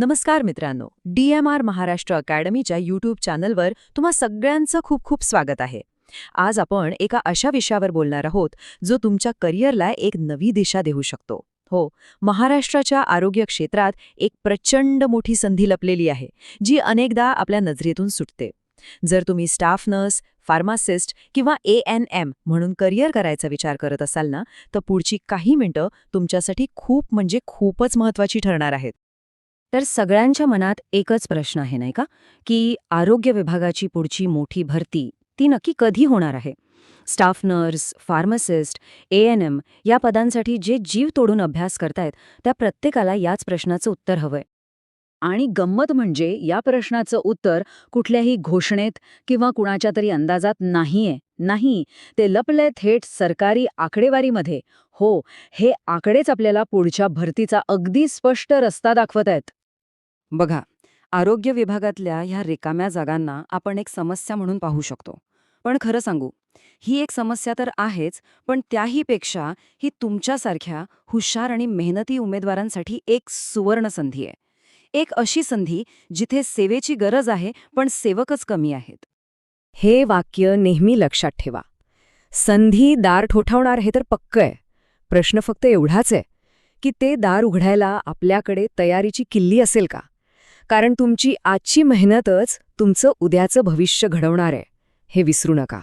नमस्कार मित्रांनो D M R Maharashtra अकॅडमीच्या यूट्यूब चॅनलवर तुम्हा सगळ्यांचं खूप खूप स्वागत आहे. आज आपण एका अशा विषयावर बोलणार आहोत जो तुमच्या करिअरला एक नवी दिशा देऊ शकतो. हो महाराष्ट्राच्या आरोग्य क्षेत्रात एक प्रचंड मोठी संधी लपलेली आहे जी अनेकदा आपल्या नजरेतून सुटते. जर तुम्ही स्टाफ नर्स फार्मासिस्ट किंवा ए एन एम म्हणून करिअर करायचा विचार करत असाल ना तर पुढची काही मिनिटं तुमच्यासाठी खूप म्हणजे खूपच महत्वाची ठरणार आहेत. तर सगळ्यांच्या मनात एकच प्रश्न आहे नाही का? की आरोग्य विभागाची पुढची मोठी भरती ती नक्की कधी होणार आहे? Staff nurse pharmacist A N M या पदांसाठी जे जीव तोडून अभ्यास करतायत त्या प्रत्येकाला याच प्रश्नाचं उत्तर हवंय. आणि गंमत म्हणजे या प्रश्नाचं उत्तर कुठल्याही घोषणेत किंवा कुणाच्या तरी अंदाजात नाहीये. नाही ते लपलंय थेट सरकारी आकडेवारीमध्ये. हो हे आकडेच आपल्याला पुढच्या भरतीचा अगदी स्पष्ट रस्ता दाखवत आहेत बघा आरोग्य विभागातल्या ह्या रिकाम्या जागांना आपण एक समस्या म्हणून पाहू शकतो. पण खरं सांगू ही एक समस्या तर आहेच पण त्याहीपेक्षा ही तुमच्यासारख्या हुशार आणि मेहनती उमेदवारांसाठी एक सुवर्ण संधी आहे. एक अशी संधी जिथे सेवेची गरज आहे पण सेवकच कमी आहेत. हे वाक्य नेहमी लक्षात ठेवा. संधी दार ठोठावणार हे तर पक्क आहे. प्रश्न फक्त एवढाच आहे की ते दार उघडायला आपल्याकडे तयारीची किल्ली असेल का? कारण तुमची आजची मेहनतच तुमचं उद्याचं भविष्य घडवणार आहे. हे विसरू नका.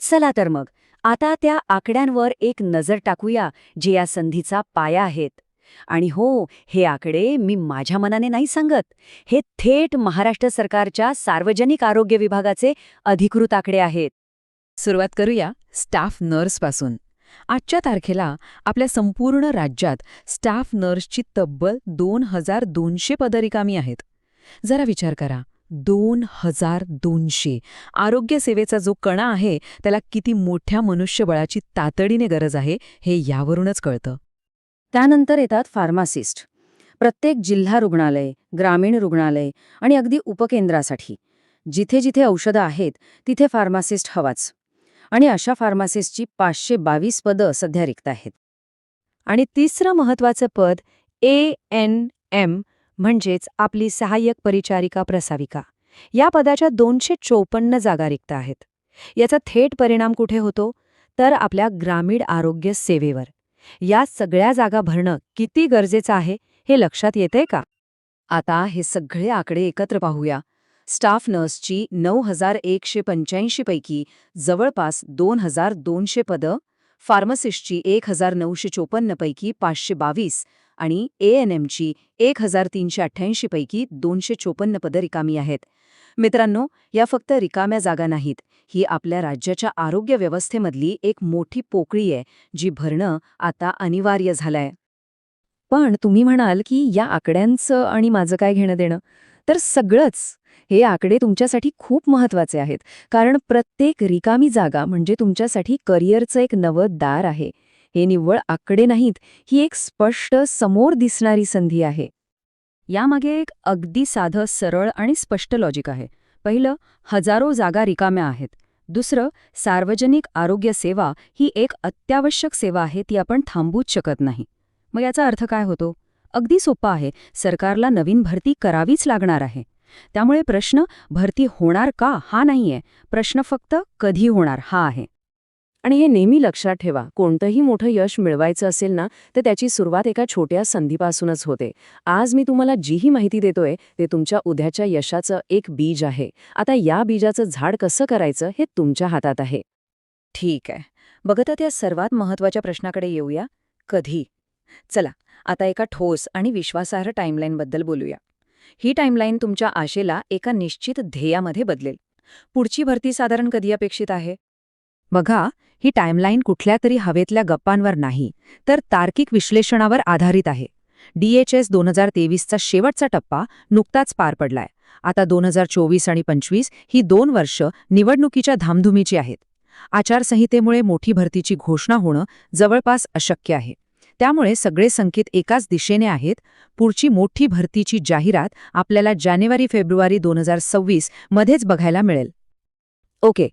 चला तर मग आता त्या आकड्यांवर एक नजर टाकूया जे या संधीचा पाया आहेत. आणि हो हे आकडे मी माझ्या मनाने नाही सांगत. हे थेट महाराष्ट्र सरकारच्या सार्वजनिक आरोग्य विभागाचे अधिकृत आकडे आहेत. सुरुवात करूया स्टाफ नर्सपासून. आजच्या तारखेला आपल्या संपूर्ण राज्यात स्टाफ नर्सची तब्बल दोन हजार दोनशे पदरिकामी आहेत. जरा विचार करा. दोन हजार दोनशे. आरोग्यसेवेचा जो कणा आहे त्याला किती मोठ्या मनुष्यबळाची तातडीने गरज आहे हे यावरूनच कळतं. त्यानंतर येतात फार्मासिस्ट. प्रत्येक जिल्हा रुग्णालय ग्रामीण रुग्णालय आणि अगदी उपकेंद्रासाठी. जिथे जिथे औषधं आहेत तिथे फार्मासिस्ट हवाच. आणि अशा फार्मासिस्टची पाचशे बावीस पदं सध्या रिक्त आहेत. आणि तिसरं महत्वाचं पद ए एन एम म्हणजेच आपली सहाय्यक परिचारिका प्रसाविका या पदाच्या दोनशे चोपन्न जागा रिक्त आहेत. याचा थेट परिणाम कुठे होतो? तर आपल्या ग्रामीण आरोग्य सेवेवर. या सगळ्या जागा भरणं किती गरजेचं आहे हे लक्षात येतंय का? आता हे सगळे आकडे एकत्र पाहूया. स्टाफ नर्सची नऊ हजार एकशे पंच्याऐंशीपैकी जवळपास दोन हजार दोनशे पदं फार्मसिस्टची एक हजार नऊशे चोपन्नपैकी पाचशे बावीस आणि ए एन एमची एक हजार तीनशे अठ्ठ्याऐंशीपैकी दोनशे चोपन्न पदं रिकामी आहेत. मित्रांनो या फक्त रिकाम्या जागा नाहीत ही आपल्या राज्याच्या आरोग्य व्यवस्थेमधली एक मोठी पोकळी आहे जी भरणं आता अनिवार्य झालंय. पण तुम्ही म्हणाल की या आकड्यांचं आणि माझं काय घेणं देणं तर सगळंच हे आकडे तुमच्यासाठी खूप महत्त्वाचे आहेत. कारण प्रत्येक रिकामी जागा म्हणजे तुमच्यासाठी करिअरचं एक नवं दार आहे. हे निव्वळ आकडे नाहीत ही एक स्पष्ट समोर दिसणारी संधी आहे. यामागे एक अगदी साधं सरळ आणि स्पष्ट लॉजिक आहे. पहिलं हजारो जागा रिकाम्या आहेत. दुसरं सार्वजनिक आरोग्य सेवा ही एक अत्यावश्यक सेवा आहे ती आपण थांबूच शकत नाही. मग याचा अर्थ काय होतो? अगदी सोपा आहे. सरकारला नवीन भरती करावीच लागणार आहे. त्यामुळे प्रश्न भरती होणार का? हा नाहीये. प्रश्न फक्त कधी होणार? हा आहे. आणि हे नेहमी लक्षात ठेवा. कोणतंही मोठं यश मिळवायचं असेल ना तर त्याची सुरुवात एका छोट्या संधीपासूनच होते. आज मी तुम्हाला जीही माहिती देतोय ते तुमच्या उद्याच्या यशाचं एक बीज आहे. आता या बीजाचं झाड कसं करायचं हे तुमच्या हातात आहे. ठीक आहे. बघता त्या सर्वात महत्त्वाच्या प्रश्नाकडे येऊया. कधी? चला आता एका ठोस आणि विश्वासार्ह टाईमलाईनबद्दल बोलूया. ही टाईमलाईन तुमच्या आशेला एका निश्चित ध्येयामध्ये बदलेल. पुढची भरती साधारण कधी अपेक्षित आहे? बघा ही टाईमलाईन कुठल्या तरी हवेतल्या गप्पांवर नाही तर तार्किक विश्लेषणावर आधारित आहे. डीएचएस दोन हजार तेवीसचा शेवटचा टप्पा नुकताच पार पडलाय. आता दोन हजार चोवीस आणि पंचवीस ही दोन वर्ष निवडणुकीच्या धामधुमीची आहेत. आचारसंहितेमुळे मोठी भरतीची घोषणा होणं जवळपास अशक्य आहे. त्यामुळे सगळे संकेत एकाच दिशेने आहेत. पुढची मोठी भरतीची जाहिरात आपल्याला जानेवारी फेब्रुवारी दोन हजार सव्वीस मध्येच बघायला मिळेल. ओके.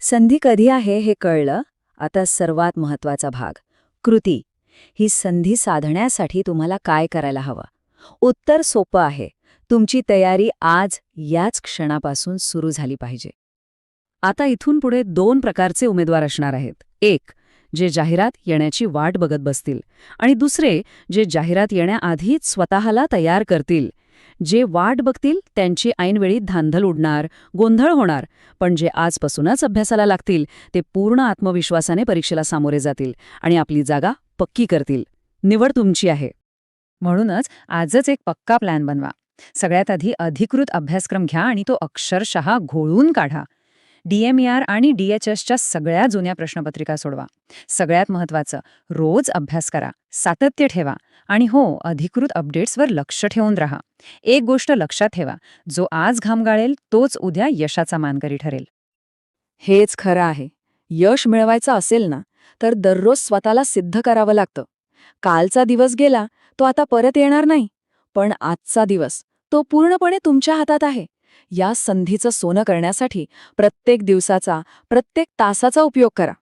संधी कधी आहे हे कळलं? आता सर्वात महत्त्वाचा भाग. कृती. ही संधी साधण्यासाठी तुम्हाला काय करायला हवं? उत्तर सोपं आहे. तुमची तयारी आज याच क्षणापासून सुरू झाली पाहिजे. आता इथून पुढे दोन प्रकारचे उमेदवार असणार आहेत. एक जे जाहिरात येण्याची वाट बघत बसतील आणि दुसरे जे जाहिरात येण्याआधीच स्वतःला तयार करतील. जे वाट बघतील त्यांची ऐनवेळी धांधल उडणार गोंधळ होणार पण जे आजपासूनच अभ्यासाला लागतील ते पूर्ण आत्मविश्वासाने परीक्षेला सामोरे जातील आणि आपली जागा पक्की करतील. निवड तुमची आहे. म्हणूनच आजच एक पक्का प्लॅन बनवा. सगळ्यात आधी अधिकृत अभ्यासक्रम घ्या आणि तो अक्षरशः घोळून काढा. डीएमईआर आणि डीएचएसच्या सगळ्या जुन्या प्रश्नपत्रिका सोडवा. सगळ्यात महत्वाचं रोज अभ्यास करा सातत्य ठेवा आणि हो अधिकृत अपडेट्सवर लक्ष ठेवून राहा. एक गोष्ट लक्षात ठेवा जो आज घामगाळेल तोच उद्या यशाचा मानकरी ठरेल. हेच खरं आहे. यश मिळवायचं असेल ना तर दररोज स्वतःला सिद्ध करावं लागतं. कालचा दिवस गेला तो आता परत येणार नाही. पण आजचा दिवस तो पूर्णपणे तुमच्या हातात आहे. या संधीचं सोनं करण्यासाठी प्रत्येक दिवसाचा प्रत्येक तासाचा उपयोग करा.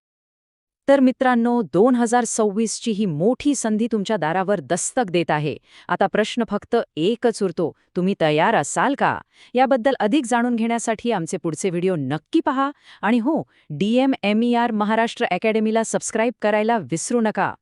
तर मित्रांनो दोन हजार सव्वीसची ही मोठी संधी तुमच्या दारावर दस्तक देत आहे. आता प्रश्न फक्त एकच उरतो तुम्ही तयार असाल का? याबद्दल अधिक जाणून घेण्यासाठी आमचे पुढचे व्हिडिओ नक्की पहा. आणि हो डीएमएमईआर महाराष्ट्र अकॅडमीला सबस्क्राईब करायला विसरू नका.